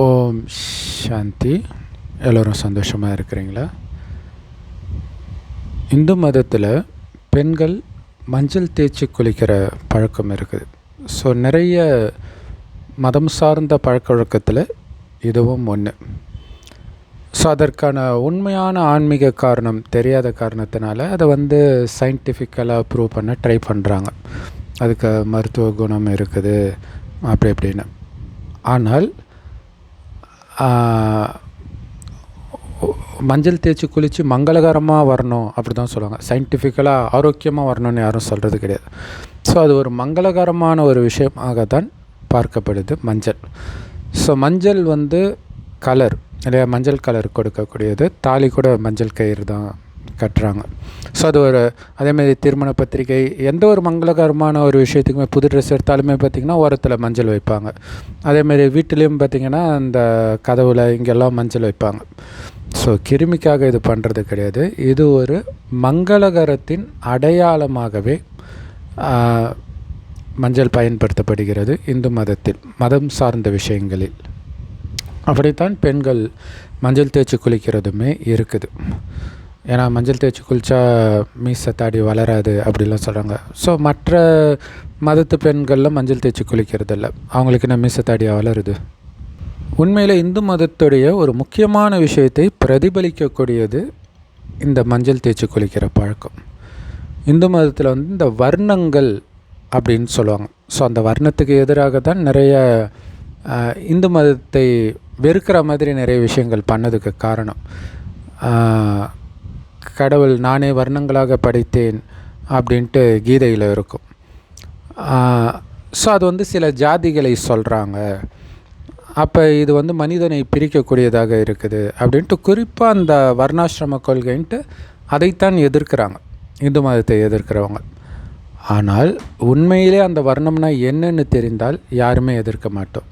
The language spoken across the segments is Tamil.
ஓம் சாந்தி. எல்லோரும் சந்தோஷமாக இருக்கிறீங்களா? இந்து மதத்தில் பெண்கள் மஞ்சள் தேய்ச்சி குளிக்கிற பழக்கம் இருக்குது. ஸோ நிறைய மதம் சார்ந்த பழக்க வழக்கத்தில் இதுவும் ஒன்று ஸோ அதற்கான உண்மையான ஆன்மீக காரணம் தெரியாத காரணத்தினால அதை வந்து சயின்டிஃபிக்கலாக ப்ரூவ் பண்ண ட்ரை பண்ணுறாங்க அதுக்கு மருத்துவ குணம் இருக்குது அப்படி இப்படின்னு. ஆனால் மஞ்சள் தேய்ச்சி குளித்து மங்களகரமாக வரணும் அப்படி தான் சொல்லுவாங்க. சயின்டிஃபிக்கலாக ஆரோக்கியமாக வரணும்னு யாரும் சொல்கிறது கிடையாது. ஸோ அது ஒரு மங்களகரமான ஒரு விஷயமாக தான் பார்க்கப்படுது மஞ்சள். ஸோ மஞ்சள் வந்து கலர் இல்லையா? மஞ்சள் கலர் கொடுக்கக்கூடியது. தாலி கூட மஞ்சள் கயிறு தான். கட்டுறாங்க. ஸோ அது ஒரு அதேமாதிரி திருமண பத்திரிகை எந்த ஒரு மங்களகரமான ஒரு விஷயத்துக்குமே புது ட்ரெஸ் எடுத்தாலுமே பார்த்திங்கன்னா ஓரத்தில் மஞ்சள் வைப்பாங்க. அதேமாதிரி வீட்டிலையும் பார்த்திங்கன்னா அந்த கதவில் இங்கெல்லாம் மஞ்சள் வைப்பாங்க. ஸோ கிருமிக்காக இது பண்ணுறது கிடையாது. இது ஒரு மங்களகரத்தின் அடையாளமாகவே மஞ்சள் பயன்படுத்தப்படுகிறது இந்து மதத்தில் மதம் சார்ந்த விஷயங்களில். அப்படித்தான் பெண்கள் மஞ்சள் தேய்ச்சி குளிக்கிறதுமே இருக்குது. ஏன்னா மஞ்சள் தேய்ச்சி குளித்தா மீசை தாடி வளராது அப்படிலாம் சொல்கிறாங்க ஸோ மற்ற மதத்து பெண்களில் மஞ்சள் தேய்ச்சி குளிக்கிறது இல்லை அவங்களுக்கு என்ன மீசை தாடியாக வளருது? உண்மையில் இந்து மதத்துடைய ஒரு முக்கியமான விஷயத்தை பிரதிபலிக்கக்கூடியது இந்த மஞ்சள் தேய்ச்சி குளிக்கிற பழக்கம். இந்து மதத்தில் வந்து இந்த வர்ணங்கள் அப்படின்னு சொல்லுவாங்க. ஸோ அந்த வர்ணத்துக்கு எதிராக தான் நிறைய இந்து மதத்தை வெறுக்கிற மாதிரி நிறைய விஷயங்கள் பண்ணதுக்கு காரணம். கடவுள் நானே வர்ணங்களாக படைத்தேன் அப்படின்ட்டு கீதையில் இருக்கும். ஸோ அது வந்து சில ஜாதிகளை சொல்கிறாங்க அப்போ இது வந்து மனிதனை பிரிக்கக்கூடியதாக இருக்குது அப்படின்ட்டு குறிப்பாக அந்த வர்ணாசிரம கொள்கைன்ட்டு அதைத்தான் எதிர்க்கிறாங்க. இந்து மதத்தை எதிர்க்கிறவங்க. ஆனால் உண்மையிலே அந்த வர்ணம்னா என்னன்னு தெரிந்தால் யாருமே எதிர்க்க மாட்டோம்.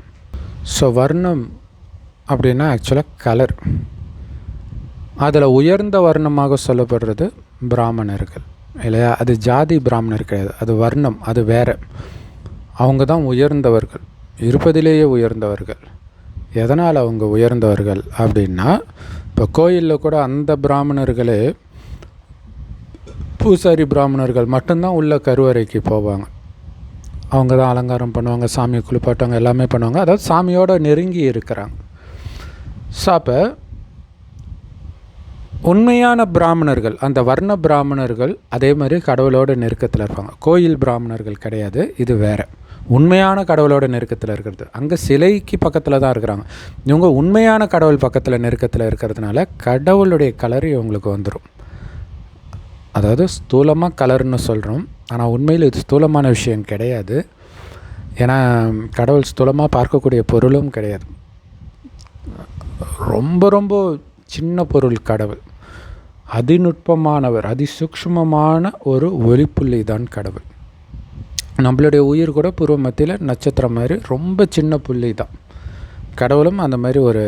ஸோ வர்ணம் அப்படின்னா ஆக்சுவலாக கலர் அதில் உயர்ந்த வர்ணமாக சொல்லப்படுறது பிராமணர்கள். இல்லையா? அது ஜாதி பிராமணர் கிடையாது. அது வர்ணம் அது வேறு. அவங்க தான் உயர்ந்தவர்கள். இருப்பதிலேயே உயர்ந்தவர்கள். எதனால் அவங்க உயர்ந்தவர்கள் அப்படின்னா இப்போ கோயிலில் கூட அந்த பிராமணர்களே பூசாரி பிராமணர்கள் மட்டும்தான் உள்ள கருவறைக்கு போவாங்க. அவங்க தான் அலங்காரம் பண்ணுவாங்க சாமியை குளிப்பாட்டுவாங்க எல்லாமே பண்ணுவாங்க. அதாவது சாமியோட நெருங்கி இருக்கிறாங்க. ஸோ அப்போ உண்மையான பிராமணர்கள் அந்த வர்ண பிராமணர்கள் அதே மாதிரி கடவுளோட நெருக்கத்தில் இருப்பாங்க. கோயில் பிராமணர்கள் கிடையாது இது வேறு. உண்மையான கடவுளோட நெருக்கத்தில் இருக்கிறது. அங்கே சிலைக்கு பக்கத்தில் தான் இருக்கிறாங்க. இவங்க உண்மையான கடவுள் பக்கத்தில் நெருக்கத்தில் இருக்கிறதுனால கடவுளுடைய கலர் இவங்களுக்கு வந்துடும் அதாவது ஸ்தூலமாக கலர்னு சொல்கிறோம் ஆனால் உண்மையில் இது ஸ்தூலமான விஷயம் கிடையாது. ஏன்னா கடவுள் ஸ்தூலமாக பார்க்கக்கூடிய பொருளும் கிடையாது. ரொம்ப ரொம்ப சின்ன பொருள் கடவுள். அதிநுட்பமானவர் அதிசூக்ஷ்மமான ஒரு ஒளிப்புள்ளி தான் கடவுள். நம்மளுடைய உயிர் கூட பூர்வ மத்தியில் நட்சத்திரம் மாதிரி ரொம்ப சின்ன புள்ளி தான் கடவுளும் அந்த மாதிரி ஒரு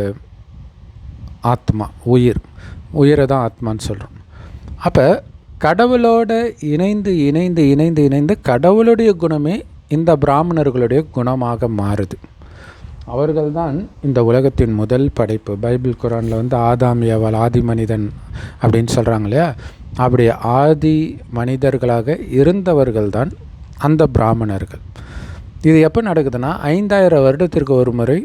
ஆத்மா உயிர். உயிரை தான் ஆத்மான்னு சொல்கிறோம் அப்போ கடவுளோட இணைந்து இணைந்து இணைந்து இணைந்து கடவுளுடைய குணமே இந்த பிராமணர்களுடைய குணமாக மாறுது. அவர்கள்தான் இந்த உலகத்தின் முதல் படைப்பு. பைபிள் குரானில் வந்து ஆதாம் ஏவாள் ஆதி மனிதன் அப்படின்னு சொல்கிறாங்க இல்லையா அப்படி ஆதி மனிதர்களாக இருந்தவர்கள் தான் அந்த பிராமணர்கள். இது எப்போ நடக்குதுன்னா ஐந்தாயிரம் வருடத்திற்கு ஒரு முறை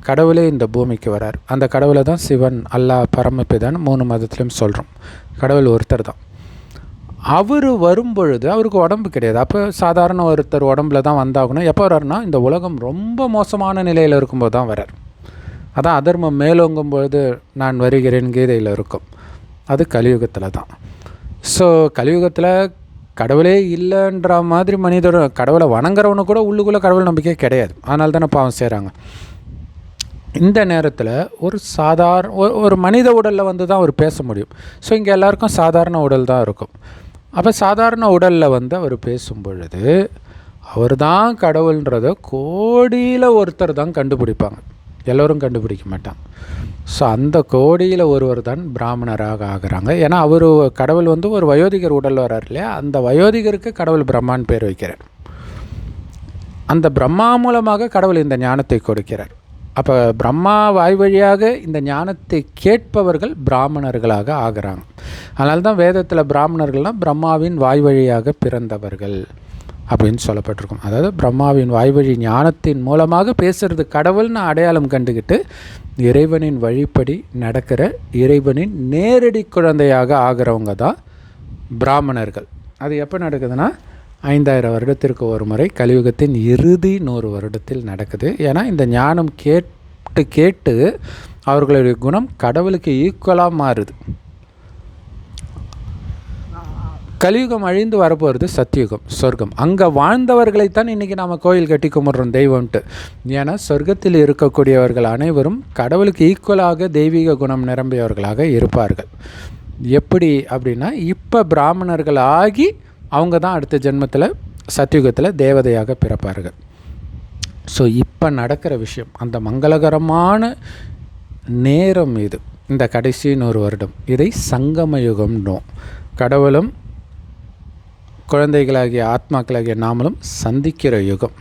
கடவுளே இந்த பூமிக்கு வரார். அந்த கடவுளை தான் சிவன் அல்லாஹ் பரமபிதான் மூணு மதத்துலேயும் சொல்கிறோம் கடவுள் ஒருத்தர் தான். அவர் வரும்பொழுது அவருக்கு உடம்பு கிடையாது. அப்போ சாதாரண ஒருத்தர் உடம்புல தான் வந்தாகணும். எப்போ வர்றாருனா இந்த உலகம் ரொம்ப மோசமான நிலையில் இருக்கும்போது தான் வரார் அதான் அதர்மம் மேலோங்கும் பொழுது நான் வருகிறேன் கீதையில் இருக்கும். அது கலியுகத்தில் தான். ஸோ கலியுகத்தில் கடவுளே இல்லைன்ற மாதிரி மனிதர் கடவுளை வணங்குறவனு கூட உள்ளுக்குள்ளே கடவுள் நம்பிக்கை கிடையாது. அதனால தானே பாவம் செய்கிறாங்க இந்த நேரத்தில் ஒரு சாதாரண ஒரு மனித உடலில் வந்து தான் அவர் பேச முடியும். ஸோ இங்கே எல்லாருக்கும் சாதாரண உடல் தான் இருக்கும். அப்போ சாதாரண உடலில் வந்து அவர் பேசும் பொழுது அவர் தான் கடவுள்ன்றத கோடியில் ஒருத்தர் தான் கண்டுபிடிப்பாங்க. எல்லோரும் கண்டுபிடிக்க மாட்டாங்க. ஸோ அந்த கோடியில் ஒருவர் தான் பிராமணராக ஆகிறாங்க. ஏன்னா அவர் கடவுள் வந்து ஒரு வயோதிகர் உடல் வர்றார் இல்லையா? அந்த வயோதிகருக்கு கடவுள் பிரம்மான் பேர் வைக்கிறார். அந்த பிரம்மா மூலமாக கடவுள் இந்த ஞானத்தை கொடுக்கிறார். அப்போ பிரம்மா வாய் வழியாக இந்த ஞானத்தை கேட்பவர்கள் பிராமணர்களாக ஆகிறாங்க. அதனால தான் வேதத்தில் பிராமணர்கள்னால் பிரம்மாவின் வாய் வழியாக பிறந்தவர்கள் அப்படின்னு சொல்லப்பட்டிருக்கும். அதாவது பிரம்மாவின் வாய்வழி ஞானத்தின் மூலமாக பேசுகிறது கடவுள்னு அடையாளம் கண்டுக்கிட்டு இறைவனின் வழிப்படி நடக்கிற இறைவனின் நேரடி குழந்தையாக ஆகிறவங்க தான் பிராமணர்கள். அது எப்போ நடக்குதுன்னா ஐந்தாயிரம் வருடத்திற்கு ஒரு முறை கலியுகத்தின் இறுதி நூறு வருடத்தில் நடக்குது. ஏன்னா இந்த ஞானம் கேட்டு கேட்டு அவர்களுடைய குணம் கடவுளுக்கு ஈக்குவலாக மாறுது. கலியுகம் அழிந்து வரப்போகிறது சத்தியுகம் சொர்க்கம். அங்கே வாழ்ந்தவர்களைத்தான் இன்றைக்கி நாம் கோயில் கட்டி கும்பிட்றோம் தெய்வம்ட்டு. ஏன்னா சொர்க்கத்தில் இருக்கக்கூடியவர்கள் அனைவரும் கடவுளுக்கு ஈக்குவலாக தெய்வீக குணம் நிரம்பியவர்களாக இருப்பார்கள். எப்படி அப்படின்னா இப்போ பிராமணர்கள் ஆகி அவங்க தான் அடுத்த ஜென்மத்தில் சத்தியுகத்தில் தேவதையாக பிறப்பார்கள். ஸோ இப்போ நடக்கிற விஷயம் அந்த மங்களகரமான நேரம் இது. இந்த கடைசி நூறு வருடம். இதை சங்கமயுகம்னோம். கடவுளும் குழந்தைகளாகிய ஆத்மாக்களாகிய நாமளும் சந்திக்கிற யுகம்.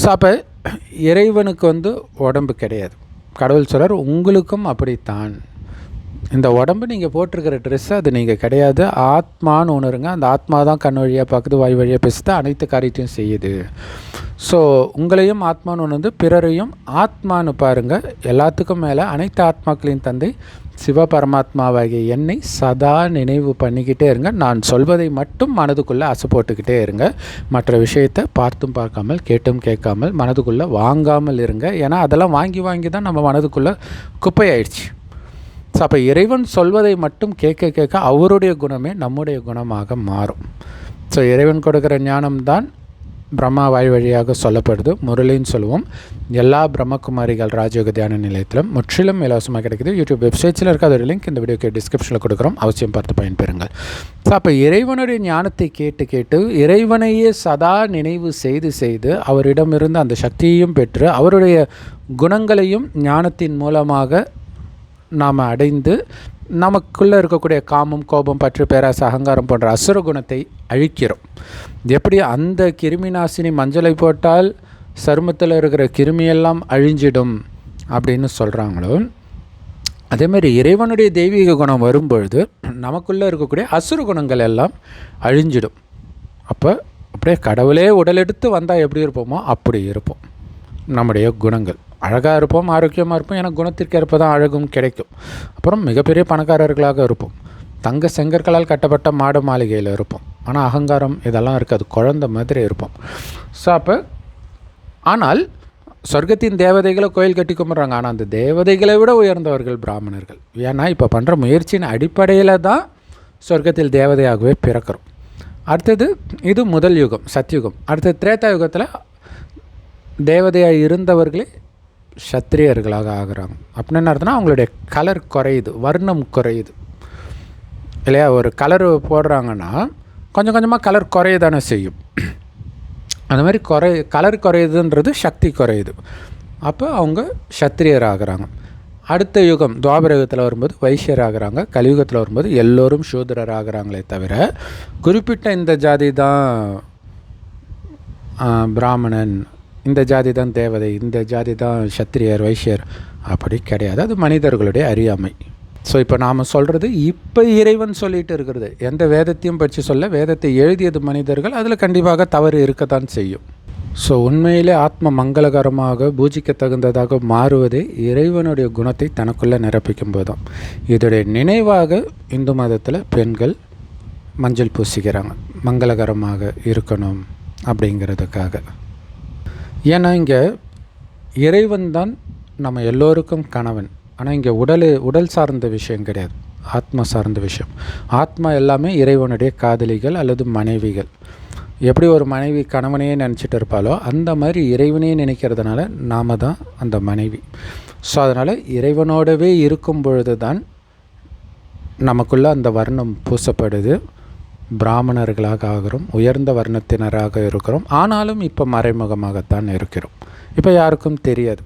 ஸோ அப்போ இறைவனுக்கு வந்து உடம்பு கிடையாது. கடவுள் சொல்கிறார் உங்களுக்கும் அப்படித்தான். இந்த உடம்பு நீங்கள் போட்டிருக்கிற ட்ரெஸ் அது நீங்கள் கிடையாது. ஆத்மான்னு உணருங்க அந்த ஆத்மா தான் கண் வழியாக பார்க்குது வாய் வழியாக பேசுது அனைத்து காரியத்தையும் செய்யுது. ஸோ உங்களையும் ஆத்மான்னு உணர்ந்து பிறரையும் ஆத்மான்னு பாருங்கள் எல்லாத்துக்கும் மேலே அனைத்து ஆத்மாக்களின் தந்தை சிவ பரமாத்மாவாகிய என்னை சதா நினைவு பண்ணிக்கிட்டே இருங்க. நான் சொல்வதை மட்டும் மனதுக்குள்ளே அசை போட்டுக்கிட்டே இருங்க. மற்ற விஷயத்தை பார்த்தும் பார்க்காமல் கேட்டும் கேட்காமல் மனதுக்குள்ளே வாங்காமல் இருங்க. ஏன்னா அதெல்லாம் வாங்கி வாங்கி தான் நம்ம மனதுக்குள்ளே குப்பையாயிடுச்சு. ஸோ அப்போ இறைவன் சொல்வதை மட்டும் கேட்க கேட்க அவருடைய குணமே நம்முடைய குணமாக மாறும். ஸோ இறைவன் கொடுக்குற ஞானம்தான் பிரம்மா வாய் வழியாக சொல்லப்படுது. முரளின்னு சொல்லுவோம். எல்லா பிரம்மகுமாரிகள் ராஜயோக தியான நிலையத்திலும் முற்றிலும் இலவசமாக கிடைக்குது. யூடியூப் வெப்சைட்ஸில் இருக்க அதோட லிங்க் இந்த வீடியோக்கு டிஸ்கிரிப்ஷனில் கொடுக்குறோம். அவசியம் பார்த்து பயன்பெறுங்கள். ஸோ அப்போ இறைவனுடைய ஞானத்தை கேட்டு கேட்டு இறைவனையே சதா நினைவு செய்து செய்து அவரிடமிருந்து அந்த சக்தியையும் பெற்று அவருடைய குணங்களையும் ஞானத்தின் மூலமாக நாம் அடைந்து நமக்குள்ளே இருக்கக்கூடிய காமம் கோபம் பற்று பேராசை அகங்காரம் போன்ற அசுர குணத்தை அழிக்கிறோம். எப்படி? அந்த கிருமி நாசினி மஞ்சளை போட்டால் சருமத்தில் இருக்கிற கிருமியெல்லாம் அழிஞ்சிடும் அப்படின்னு சொல்கிறாங்களோ அதேமாதிரி இறைவனுடைய தெய்வீக குணம் வரும்பொழுது நமக்குள்ளே இருக்கக்கூடிய அசுர குணங்கள் எல்லாம் அழிஞ்சிடும். அப்போ அப்படியே கடவுளே உடலெடுத்து வந்தால் எப்படி இருப்போமோ அப்படி இருப்போம். நம்முடைய குணங்கள். அழகாக இருப்போம் ஆரோக்கியமாக இருப்போம் ஏன்னா குணத்திற்கேற்ப தான் அழகும் கிடைக்கும். அப்புறம் மிகப்பெரிய பணக்காரர்களாக இருப்போம். தங்க செங்கற்களால் கட்டப்பட்ட மாடு மாளிகையில் இருப்போம். ஆனால் அகங்காரம் இதெல்லாம் இருக்காது. குழந்த மாதிரி இருப்போம். ஸோ அப்போ ஆனால் சொர்க்கத்தின் தேவதைகளை கோயில் கட்டி கும்பிட்றாங்க. ஆனால் அந்த தேவதைகளை விட உயர்ந்தவர்கள் பிராமணர்கள். ஏன்னா இப்போ பண்ணுற முயற்சியின் அடிப்படையில் தான் சொர்க்கத்தில் தேவதையாகவே பிறக்கிறோம். அடுத்தது இது முதல் யுகம் சத்யுகம் அடுத்தது திரேதா யுகத்தில் தேவதையாக இருந்தவர்களே சத்திரியர்களாக ஆகிறாங்க. அப்படின்னு என்ன அர்த்தம்னா அவங்களுடைய கலர் குறையுது வர்ணம் குறையுது. இல்லையா? ஒரு கலர் போடுறாங்கன்னா கொஞ்சம் கொஞ்சமாக கலர் குறைய தானே செய்யும். அந்த மாதிரி குறை கலர் குறையுதுன்றது சக்தி குறையுது. அப்போ அவங்க சத்திரியர் ஆகிறாங்க அடுத்த யுகம் துவாபர யுகத்தில் வரும்போது வைசியர் ஆகிறாங்க கலியுகத்தில் வரும்போது எல்லோரும் சூதரர் ஆகிறாங்களே தவிர குறிப்பிட்ட இந்த ஜாதி தான் பிராமணன் இந்த ஜாதி தான் தேவதை இந்த ஜாதி தான் சத்திரியர் வைசியர் அப்படி கிடையாது. அது மனிதர்களுடைய அறியாமை. ஸோ இப்போ நாம் சொல்கிறது இப்போ இறைவன் சொல்லிட்டு இருக்கிறது. எந்த வேதத்தையும் பற்றி சொல்ல வேதத்தை எழுதியது மனிதர்கள் அதில் கண்டிப்பாக தவறு இருக்கத்தான் செய்யும். ஸோ உண்மையிலே ஆத்ம மங்களகரமாக பூஜிக்க தகுந்ததாக மாறுவதே இறைவனுடைய குணத்தை தனக்குள்ளே நிரப்பிக்கும் போதும் இதோடைய நினைவாக இந்து மதத்தில் பெண்கள் மஞ்சள் பூசிக்கிறாங்க. மங்களகரமாக இருக்கணும் அப்படிங்கிறதுக்காக. ஏன்னா இங்கே இறைவன் தான் நம்ம எல்லோருக்கும் கணவன். ஆனால் இங்கே உடல் உடல் சார்ந்த விஷயம் கிடையாது. ஆத்மா சார்ந்த விஷயம். ஆத்மா எல்லாமே இறைவனுடைய காதலிகள் அல்லது மனைவிகள். எப்படி ஒரு மனைவி கணவனையே நினச்சிட்டு இருப்பாளோ அந்த மாதிரி இறைவனையே நினைக்கிறதுனால நாம் தான் அந்த மனைவி. ஸோ அதனால் இறைவனோடவே இருக்கும் பொழுது தான் நமக்குள்ளே அந்த வர்ணம் பூசப்படுது. பிராமணர்களாக ஆகிறோம் உயர்ந்த வர்ணத்தினராக இருக்கிறோம். ஆனாலும் இப்போ மறைமுகமாகத்தான் இருக்கிறோம். இப்போ யாருக்கும் தெரியாது.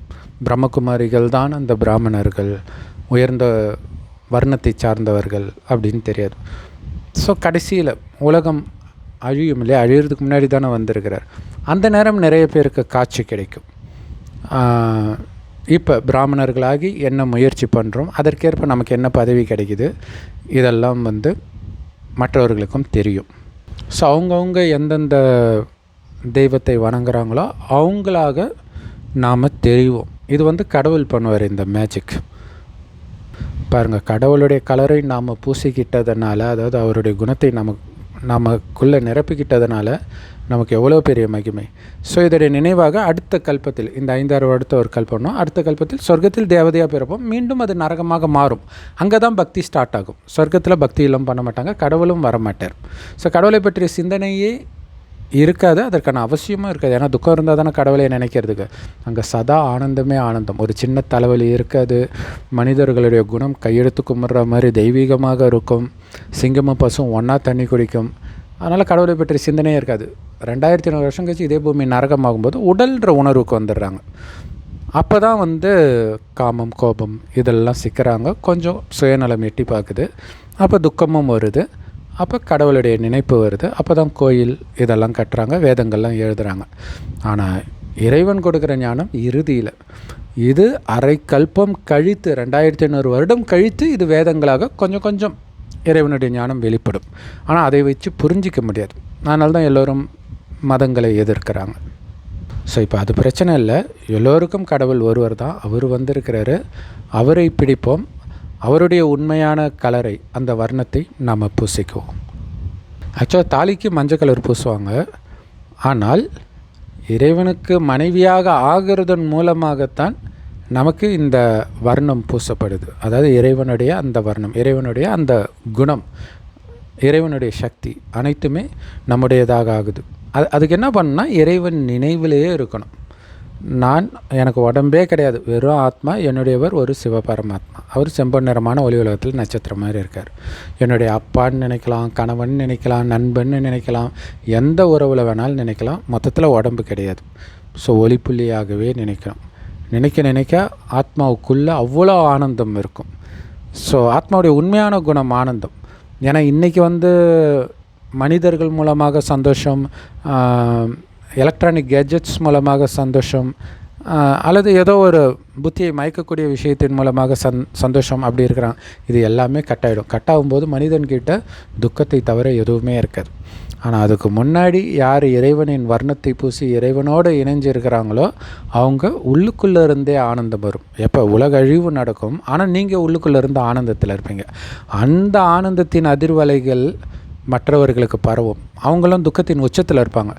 பிரம்மகுமாரிகள் தான் அந்த பிராமணர்கள் உயர்ந்த வர்ணத்தை சார்ந்தவர்கள் அப்படின்னு தெரியாது. ஸோ கடைசியில் உலகம் அழியும் இல்லையா? அழியிறதுக்கு முன்னாடி தானே வந்திருக்கிறார். அந்த நேரம் நிறைய பேருக்கு காட்சி கிடைக்கும். இப்போ பிராமணர்களாகி என்ன முயற்சி பண்ணுறோம் அதற்கேற்ப நமக்கு என்ன பதவி கிடைக்குது? இதெல்லாம் வந்து மற்றவர்களுக்கும் தெரியும். ஸோ அவங்கவுங்க எந்தெந்த தெய்வத்தை வணங்குறாங்களோ அவங்களாக நாம் தெரிவோம். இது வந்து கடவுள் பண்ணுவார் இந்த மேஜிக் பாருங்கள் கடவுளுடைய கலரை நாம் பூசிக்கிட்டதுனால அதாவது அவருடைய குணத்தை நமக்கு நமக்குள்ளே நிரப்பிக்கிட்டதுனால நமக்கு எவ்வளோ பெரிய மகிமை. ஸோ இதோடைய நினைவாக அடுத்த கல்பத்தில் இந்த ஐந்தாறு வருடத்தை ஒரு கல்பனோம் அடுத்த கல்பத்தில் சொர்க்கத்தில் தேவதையாக பிறப்போம். மீண்டும் அது நரகமாக மாறும். அங்கே தான் பக்தி ஸ்டார்ட் ஆகும். சொர்க்கத்தில் பக்தி எல்லாம் பண்ண மாட்டாங்க கடவுளும் வரமாட்டார் ஸோ கடவுளை பற்றிய சிந்தனையே இருக்காது அதற்கான அவசியமும் இருக்காது. ஏன்னா துக்கம் இருந்தால் தானே கடவுளை நினைக்கிறதுக்கு. அங்கே சதா ஆனந்தமே ஆனந்தம். ஒரு சின்ன தலைவலி இருக்காது. மனிதர்களுடைய குணம் கையெழுத்து கும்பிட்ற மாதிரி தெய்வீகமாக இருக்கும். சிங்கமும் பசும் ஒன்றா தண்ணி குடிக்கும். அதனால் கடவுளை பற்றிய சிந்தனையே இருக்காது. ரெண்டாயிரத்தி ஐநூறு வருஷம் கழிச்சு இதே பூமி நரகமாகும்போது உடல்ன்ற உணர்வுக்கு வந்துடுறாங்க. அப்போ தான் வந்து காமம் கோபம் இதெல்லாம் சிக்கிறாங்க. கொஞ்சம் சுயநலம் எட்டி பார்க்குது. அப்போ துக்கமும் வருது. அப்போ கடவுளுடைய நினைப்பு வருது. அப்போ தான் கோயில் இதெல்லாம் கட்டுறாங்க வேதங்கள்லாம் எழுதுகிறாங்க ஆனால் இறைவன் கொடுக்குற ஞானம் இறுதியில். இது அரை கல்பம் கழித்து ரெண்டாயிரத்தி ஐநூறு வருடம் கழித்து இது வேதங்களாக கொஞ்சம் கொஞ்சம் இறைவனுடைய ஞானம் வெளிப்படும். ஆனால் அதை வச்சு புரிஞ்சிக்க முடியாது. அதனால தான் எல்லோரும் மதங்களை எதிர்க்கிறாங்க. ஸோ இப்போ அது பிரச்சனை இல்லை. எல்லோருக்கும் கடவுள் ஒருவர் தான். அவர் வந்திருக்கிறாரு. அவரை பிடிப்போம். அவருடைய உண்மையான கலரை அந்த வர்ணத்தை நாம் பூசிக்குவோம். ஆக்சுவலாக தாலிக்கு மஞ்சள் கலர் பூசுவாங்க. ஆனால் இறைவனுக்கு மனைவியாக ஆகிறதன் மூலமாகத்தான் நமக்கு இந்த வர்ணம் பூசப்படுது. அதாவது இறைவனுடைய அந்த வர்ணம் இறைவனுடைய அந்த குணம் இறைவனுடைய சக்தி அனைத்துமே நம்முடையதாக ஆகுது. அது அதுக்கு என்ன பண்ணால் இறைவன் நினைவிலேயே இருக்கணும். நான் எனக்கு உடம்பே கிடையாது. வெறும் ஆத்மா என்னுடையவர் ஒரு சிவபரமாத்மா. அவர் செம்பன் நிறமான ஒளி உலகத்தில் நட்சத்திரம் மாதிரி இருக்கார். என்னுடைய அப்பான்னு நினைக்கலாம் கணவன் நினைக்கலாம் நண்பன்னு நினைக்கலாம் எந்த உறவில் வேணாலும் நினைக்கலாம். மொத்தத்தில் உடம்பு கிடையாது. ஸோ ஒளிப்புள்ளியாகவே நினைக்கணும். நினைக்க நினைக்க ஆத்மாவுக்குள்ளே அவ்வளோ ஆனந்தம் இருக்கும். ஸோ ஆத்மாவுடைய உண்மையான குணம் ஆனந்தம். ஏன்னா இன்றைக்கி வந்து மனிதர்கள் மூலமாக சந்தோஷம் எலக்ட்ரானிக் கேஜெட்ஸ் மூலமாக சந்தோஷம் அல்லது ஏதோ ஒரு புத்தியை மயக்கக்கூடிய விஷயத்தின் மூலமாக சந் சந்தோஷம் அப்படி இருக்கிறான். இது எல்லாமே கட்டாயிடும். கட் ஆகும்போது மனிதன்கிட்ட துக்கத்தை தவிர எதுவுமே இருக்காது. ஆனால் அதுக்கு முன்னாடி யார் இறைவனின் வர்ணத்தை பூசி இறைவனோடு இணைஞ்சு இருக்கிறாங்களோ அவங்க உள்ளுக்குள்ளே இருந்தே ஆனந்தம் வரும். எப்போ? உலக அழிவு நடக்கும். ஆனால் நீங்கள் உள்ளுக்குள்ளே இருந்து ஆனந்தத்தில் இருப்பீங்க. அந்த ஆனந்தத்தின் அதிர்வலைகள் மற்றவர்களுக்கு பரவும். அவங்களும் துக்கத்தின் உச்சத்தில் இருப்பாங்க.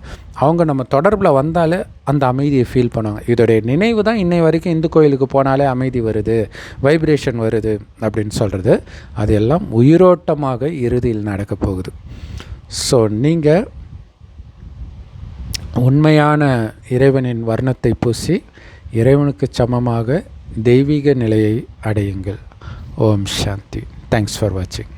அவங்க நம்ம தொடர்பில் வந்தாலே அந்த அமைதியை ஃபீல் பண்ணுவாங்க. இதோடைய நினைவு தான் இன்னை வரைக்கும் இந்து கோயிலுக்கு போனாலே அமைதி வருது வைப்ரேஷன் வருது அப்படின்னு சொல்கிறது அது எல்லாம் உயிரோட்டமாக இறுதியில் நடக்க போகுது. ஸோ நீங்கள் உண்மையான இறைவனின் வர்ணத்தை பூசி இறைவனுக்கு சமமாக தெய்வீக நிலையை அடையுங்கள். ஓம் சாந்தி. தேங்க்ஸ் ஃபார் வாட்சிங்